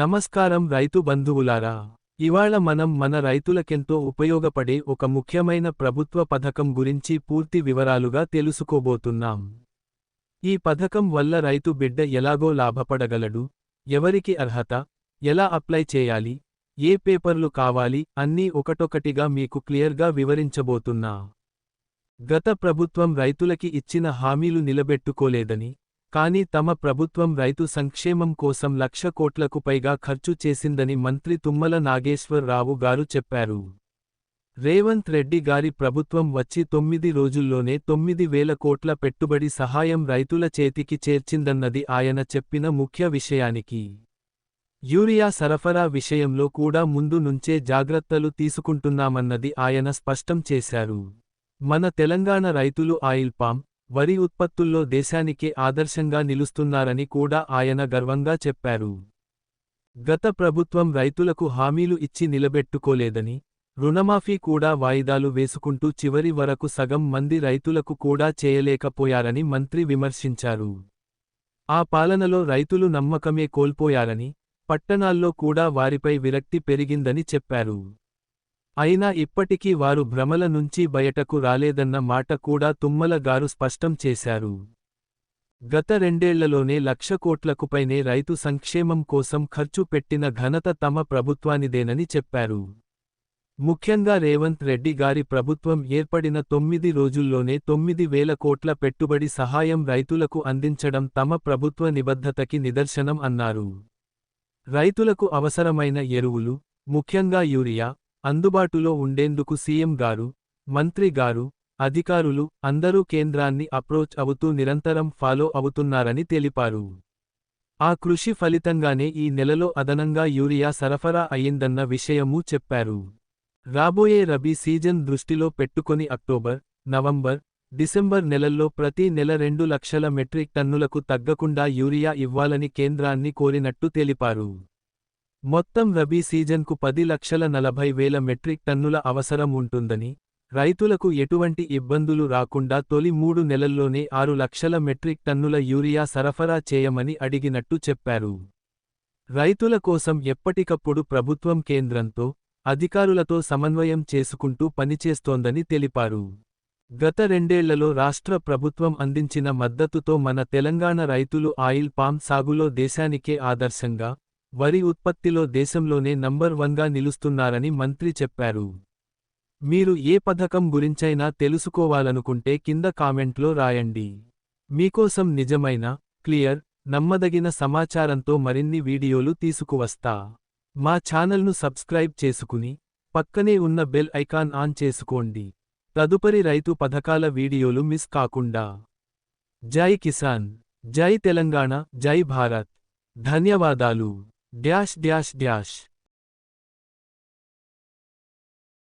నమస్కారం రైతు బంధువులారా. ఇవాళ మనం మన రైతులకెంతో ఉపయోగపడే ఒక ముఖ్యమైన ప్రభుత్వ పథకం గురించి పూర్తి వివరాలుగా తెలుసుకోబోతున్నాం. ఈ పథకం వల్ల రైతు బిడ్డ ఎలాగో లాభపడగలడు ఎవరికి అర్హత ఎలా అప్లై చేయాలి ఏ పేపర్లు కావాలి అన్నీ ఒకటొకటిగా మీకు క్లియర్గా వివరించబోతున్నా. గత ప్రభుత్వం రైతులకి ఇచ్చిన హామీలు నిలబెట్టుకోలేదని కానీ తమ ప్రభుత్వం రైతు సంక్షేమం కోసం లక్ష కోట్లకు పైగా ఖర్చు చేసిందని మంత్రి తుమ్మల నాగేశ్వరరావు గారు చెప్పారు. రేవంత్ రెడ్డి గారి ప్రభుత్వం వచ్చి తొమ్మిది రోజుల్లోనే తొమ్మిది వేల కోట్ల పెట్టుబడి సహాయం రైతుల చేతికి చేర్చిందన్నది ఆయన చెప్పిన ముఖ్య విషయానికి. యూరియా సరఫరా విషయంలో కూడా ముందు నుంచే జాగ్రత్తలు తీసుకుంటున్నామన్నది ఆయన స్పష్టం చేశారు. మన తెలంగాణ రైతులు ఆయిల్ పామ్ వరి ఉత్పత్తుల్లో దేశానికే ఆదర్శంగా నిలుస్తున్నారని కూడా ఆయన గర్వంగా చెప్పారు. గత ప్రభుత్వం రైతులకు హామీలు ఇచ్చి నిలబెట్టుకోలేదని రుణమాఫీ కూడా వాయిదాలు వేసుకుంటూ చివరి వరకు సగం మంది రైతులకు కూడా చేయలేకపోయారని మంత్రి విమర్శించారు. ఆ పాలనలో రైతులు నమ్మకమే కోల్పోయారని పట్టణాల్లో కూడా వారిపై విరక్తి పెరిగిందని చెప్పారు. అయినా ఇప్పటికీ వారు భ్రమల నుంచి బయటకు రాలేదన్న మాట కూడా తుమ్మల గారు స్పష్టం చేశారు. గత రెండేళ్ళలోనే లక్ష కోట్లకు పైనే రైతు సంక్షేమం కోసం ఖర్చు పెట్టిన ఘనత తమ ప్రభుత్వానిదేనని చెప్పారు. ముఖ్యంగా రేవంత్ రెడ్డి గారి ప్రభుత్వం ఏర్పడిన తొమ్మిది రోజుల్లోనే తొమ్మిది వేల కోట్ల పెట్టుబడి సహాయం రైతులకు అందించడం తమ ప్రభుత్వ నిబద్ధతకి నిదర్శనం అన్నారు. రైతులకు అవసరమైన ఎరువులు ముఖ్యంగా యూరియా అందుబాటులో ఉండేందుకు సీఎం గారు మంత్రి గారు అధికారులు అందరూ కేంద్రాన్ని అప్రోచ్ అవుతూ నిరంతరం ఫాలో అవుతున్నారని తెలిపారు. ఆ కృషి ఫలితంగానే ఈ నెలలో అదనంగా యూరియా సరఫరా అయ్యిందన్న విషయమూ చెప్పారు. రాబోయే రబీ సీజన్ దృష్టిలో పెట్టుకొని అక్టోబర్ నవంబర్ డిసెంబర్ నెలల్లో ప్రతి నెల రెండు లక్షల మెట్రిక్ టన్నులకు తగ్గకుండా యూరియా ఇవ్వాలని కేంద్రాన్ని కోరినట్టు తెలిపారు. మొత్తం రబీ సీజన్కు పది లక్షల నలభై వేల మెట్రిక్ టన్నుల అవసరం ఉంటుందని రైతులకు ఎటువంటి ఇబ్బందులు రాకుండా తొలి మూడు నెలల్లోనే ఆరు లక్షల మెట్రిక్ టన్నుల యూరియా సరఫరా చేయమని అడిగినట్టు చెప్పారు. రైతుల కోసం ఎప్పటికప్పుడు ప్రభుత్వం కేంద్రంతో అధికారులతో సమన్వయం చేసుకుంటూ పనిచేస్తోందని తెలిపారు. గత రెండేళ్ళలో రాష్ట్ర ప్రభుత్వం అందించిన మద్దతుతో మన తెలంగాణ రైతులు ఆయిల్ పామ్ సాగులో దేశానికే ఆదర్శంగా వరి ఉత్పత్తిలో దేశంలోనే నంబర్ వన్గా నిలుస్తున్నారని మంత్రి చెప్పారు. మీరు ఏ పథకం గురించైనా తెలుసుకోవాలనుకుంటే కింద కామెంట్లో రాయండి. మీకోసం నిజమైన క్లియర్ నమ్మదగిన సమాచారంతో మరిన్ని వీడియోలు తీసుకువస్తా. మా ఛానల్ను సబ్స్క్రైబ్ చేసుకుని పక్కనే ఉన్న బెల్ ఐకాన్ ఆన్ చేసుకోండి. తదుపరి రైతు పథకాల వీడియోలు మిస్ కాకుండా. జై కిసాన్ జై తెలంగాణ జై భారత్. ధన్యవాదాలు. Dash dash dash.